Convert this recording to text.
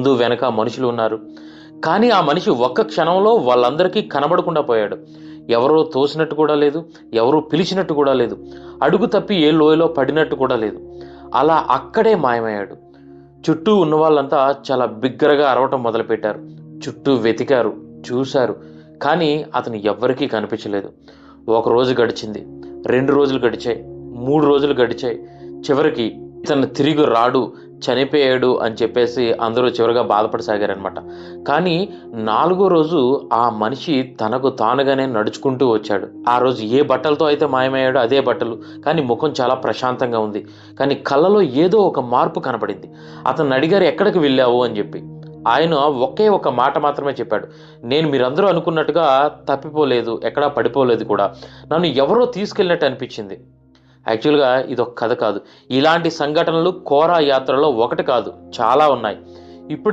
ముందు వెనక మనుషులు ఉన్నారు. కానీ ఆ మనిషి ఒక్క క్షణంలో వాళ్ళందరికీ కనబడకుండా పోయాడు. ఎవరో తోసినట్టు కూడా లేదు ఎవరో పిలిచినట్టు కూడా లేదు. అడుగు తప్పి ఏ లోయలో పడినట్టు కూడా లేదు. అలా అక్కడే మాయమయ్యాడు. చుట్టూ ఉన్న వాళ్ళంతా చాలా బిగ్గరగా అరవటం మొదలుపెట్టారు. చుట్టూ వెతికారు చూశారు. కానీ అతను ఎవ్వరికీ కనిపించలేదు. ఒక రోజు గడిచింది. రెండు రోజులు గడిచాయి. మూడు రోజులు గడిచాయి. చివరికి ఇతను తిరిగి రాడు. చనిపోయాడు అని చెప్పేసి అందరూ చివరిగా బాధపడసాగారనమాట కానీ నాలుగో రోజు ఆ మనిషి తనకు తానుగానే నడుచుకుంటూ వచ్చాడు. ఆ రోజు ఏ బట్టలతో అయితే మాయమయ్యాడో అదే బట్టలు. కానీ ముఖం చాలా ప్రశాంతంగా ఉంది. కానీ కళ్ళలో ఏదో ఒక మార్పు కనపడింది. అతను అడిగారు ఎక్కడికి వెళ్ళావు? అని చెప్పి. ఆయన ఒకే ఒక మాట మాత్రమే చెప్పాడు. నేను మీరందరూ అనుకున్నట్టుగా తప్పిపోలేదు. ఎక్కడా పడిపోలేదు కూడా. నన్ను ఎవరో తీసుకెళ్ళినట్టు అనిపించింది. యాక్చువల్గా ఇది ఒక కథ కాదు. ఇలాంటి సంఘటనలు కోరా యాత్రలో ఒకటి కాదు చాలా ఉన్నాయి.